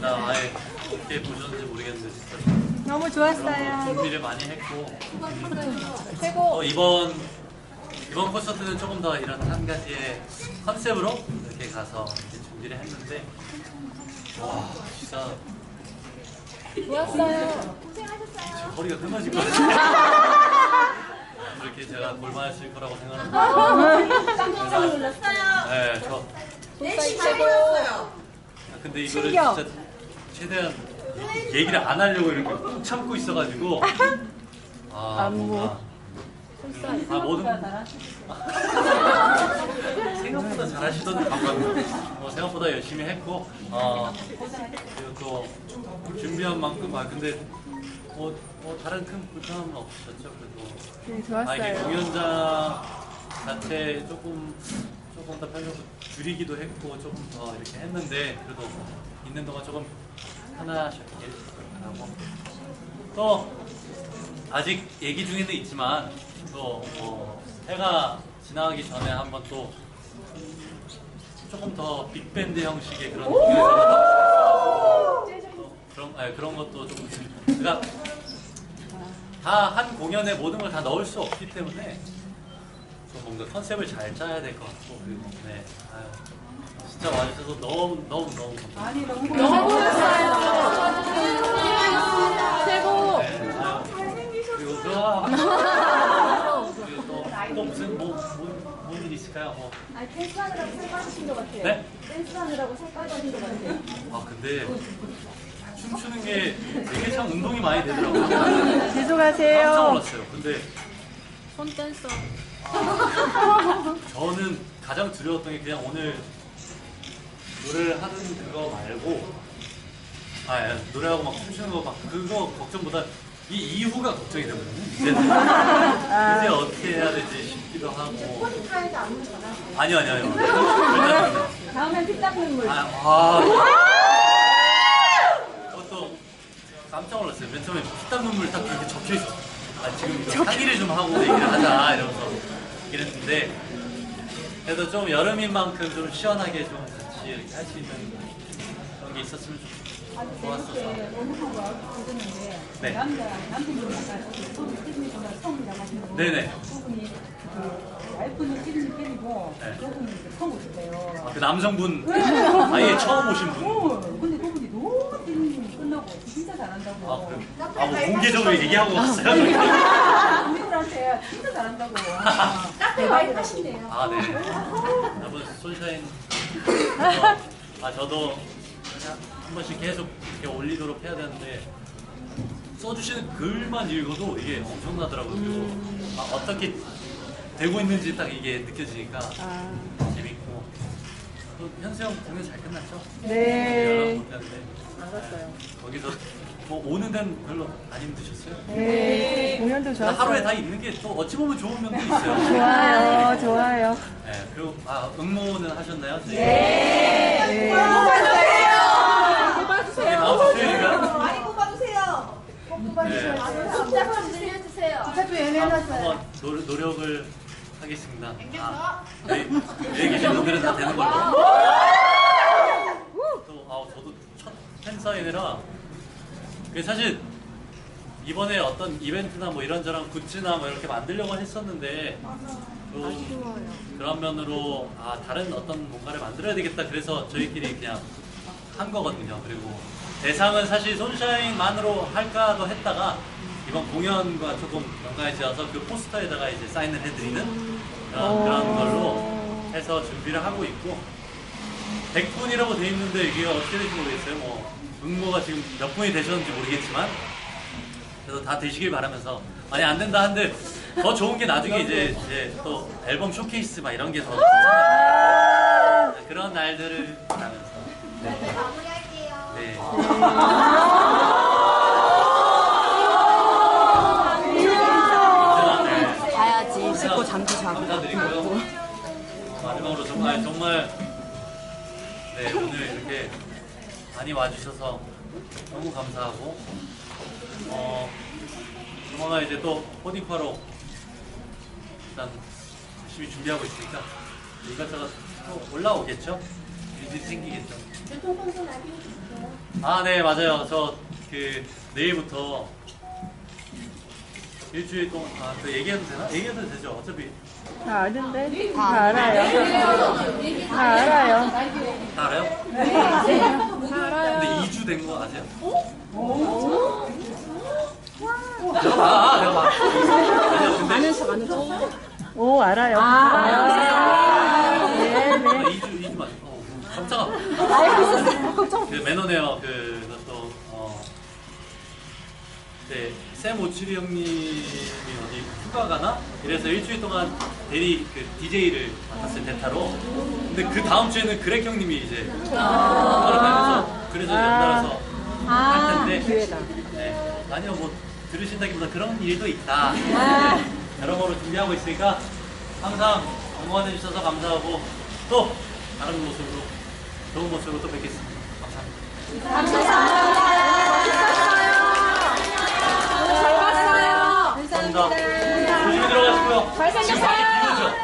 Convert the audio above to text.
감사합니다. 아예 어떻게 보셨는지 모르겠는데 진짜 너무 좋았어요. 준비를 많이 했고 최고. 어, 이번 이번 콘서트는 조금 더 이런 한 가지의 컨셉으로 이렇게 가서 이렇게 준비를 했는데 와 진짜 좋았어요. 지금 허리가 끊어질 것 같아요. 이렇게 제가 골마실 거라고 생각하는데 깜짝 놀랐어요. 네, 저 내시 최고였어요. 근데 이거를 챙겨. 진짜 최대한 얘기를 안 하려고 이렇게 꾹 참고 있어가지고 아 안무. 뭔가 아 뭐든 생각보다 잘하시던데 감사합니다. 뭐 생각보다 열심히 했고 어 그리고 또 준비한 만큼 아 근데 뭐, 뭐 다른 큰 불편함은 없으셨죠 그래도 네, 아 이게 좋았어요. 공연장 자체 조금 조금 더 편해서 줄이기도 했고 조금 더 이렇게 했는데 그래도 있는 동안 조금 편하셨길 바라고. 또 아직 얘기 중에는 있지만 또뭐 해가 지나가기 전에 한번 또 조금 더 빅밴드 형식의 그런 공연을 또 그런 아, 그런 것도 조금 그러니까 다 한 공연에 모든 걸 다 넣을 수 없기 때문에 좀 뭔가 컨셉을 잘 짜야 될 것 같고 그리고 네 아유, 진짜 와주셔서 너무 너무 너무 감사합니다. 너무 좋았어요. 최고. 네, 아유, 그리고 그 그리고 또, 또 무슨 뭐, 뭐, 뭔일 있을까요? 뭐. 아니 댄스하느라고 살 빠지신 것 같아요. 네? 댄스하느라고 살 빠지신 것 같아요. 아 근데 춤추는 게 되게 참 운동이 많이 되더라고요. 깜짝 죄송하세요. 놀랐어요. 근데 손 댄서. 저는 가장 두려웠던 게 그냥 오늘 노래를 하는 그거 말고 아 예, 노래하고 막 춤추는 거 막 그거 걱정보다 이 이후가 걱정이 되거든요. 이제는 이제 어떻게 해야 되지 싶기도 하고 스포티파이에서 안무 전하세요. 아니요 아니요 아니요. 일단은 다음엔 피땀 눈물. 아, 아. 그것도 깜짝 놀랐어요. 맨 처음에 피땀 눈물 딱 그렇게 적혀 있어. 아, 지금 이거 상의를 좀 하고 얘기를 하자 이러면서 얘기를 했는데 그래도 좀 여름인 만큼 좀 시원하게 좀 같이 이렇게 할 수 있는 그런 게 있었으면 좀 좋았어서. 네. 네네. 그 와이프는 네. 그분이 처음 오셨대요. 아, 그 남성분 아예 처음 오신 분. 어, 근데 그분이 너무 찍는 분이 끝나고 진짜 잘한다고. 아, 그럼 아, 뭐 공개적으로 얘기하고 왔어요. 우리들한테 진짜 잘한다고. 카페 와이프신데요. 아, 네. 여러분, 손샤인. 어, 아, 저도 한 번씩 계속 이렇게 올리도록 해야 되는데, 써주시는 글만 읽어도 이게 엄청나더라고요. 그리고 아, 어떻게 되고 있는지 딱 이게 느껴지니까 아, 재밌고. 또 현수 형 공연 잘 끝났죠? 네. 연락 못했는데. 맞았어요. 거기서 뭐 오는 데는 별로 안 힘드셨어요? 네. 공연도 하루에 다 좋았어요. 있는 게 또 어찌 보면 좋은 면도 있어요. 좋아요. 좋아요. 네, 그리고 아 응모는 하셨나요? 네. 이게 다음 주 수요일인가요? 많이 뽑아주세요. 네. 숫자 좀 들려주세요. 한번 노, 노력을 하겠습니다. 아, 네, 여기 계신 분들은 다 되는 걸로. 또 아, 저도 첫 팬사인회라 그 사실 이번에 어떤 이벤트나 뭐 이런저런 굿즈나 뭐 이렇게 만들려고 했었는데 또 그런 면으로 아 다른 어떤 뭔가를 만들어야 되겠다 그래서 저희끼리 그냥 한 거거든요. 그리고 대상은 사실 손샤인만으로 할까도 했다가 이번 공연과 조금 연관지어서 그 포스터에다가 이제 사인을 해드리는 그런, 그런 걸로 해서 준비를 하고 있고 100분이라고 돼 있는데 이게 어떻게 될지 모르겠어요. 뭐 응모가 지금 몇 분이 되셨는지 모르겠지만 그래서 다 되시길 바라면서 아니 안 된다 한데 더 좋은 게 나중에 이제 이제 또 앨범 쇼케이스 막 이런 게 더. 그런 날들을 바라면서 네. 마무리할게요. 네. 네. 가야지. 씻고 잠도 자고. 감사드리고요. 마지막으로 정말 정말 네 오늘 이렇게 많이 와주셔서 너무 감사하고 어 조만간 이제 또 포딩파로 일단 열심히 준비하고 있으니까 이것저것 또 올라오겠죠? 일이 생기겠죠. 교통방송? 아, 네, 맞아요. 저 그 내일부터 일주일 동안 아, 그 얘기해도 되나? 얘기해도 되죠. 어차피 다 아는데? 다 알아요. 다 알아요. 다 알아요? 다 알아요. 근데 2주 된 거 아세요? 내가 봐, 내가 봐. 아니요, 근데 아는 척, 아는 척. 오, 알아요. 아, 네, 네. 2주, 2주 맞죠? 어, 깜짝아. 그 매너네요. 그, 그것도, 어. 네, 샘 오칠이 형님이 어디 휴가 가나? 이래서 일주일 동안 대리 그 DJ를 맡았어요, 대타로. 근데 그 다음 주에는 그렉 형님이 이제 휴가를 가면서 그래서 연달아서 할 텐데. 기회다. 네, 아니요, 뭐, 들으신다기보다 그런 일도 있다. 여러모로 준비하고 있으니까 항상 응원해 주셔서 감사하고 또 다른 모습으로, 좋은 모습으로 또 뵙겠습니다. 감사합니다. 감사합니다. 잘생겼어요.